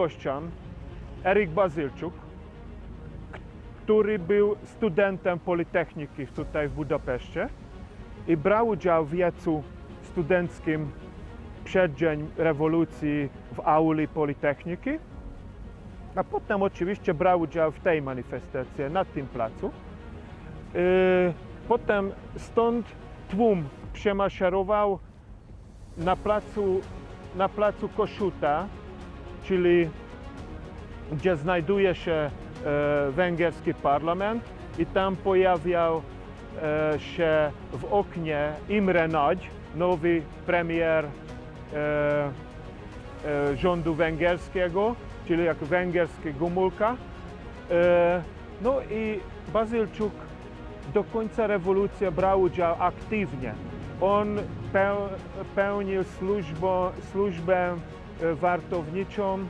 gościan, Erik Bazylczuk, który był studentem Politechniki tutaj w Budapeszcie i brał udział w wiecu studenckim przeddzień rewolucji w auli Politechniki, a potem oczywiście brał udział w tej manifestacji na tym placu. Yy, Potem stąd tłum przemaszerował na placu, na placu Kossuta, czyli gdzie znajduje się e, węgierski parlament i tam pojawiał e, się w oknie Imre Nagy, nowy premier e, rządu węgierskiego, czyli jak węgierski Gumulka. E, no i Bazylczuk do końca rewolucji brał udział aktywnie. On peł, pełnił służbę, służbę wartowniczą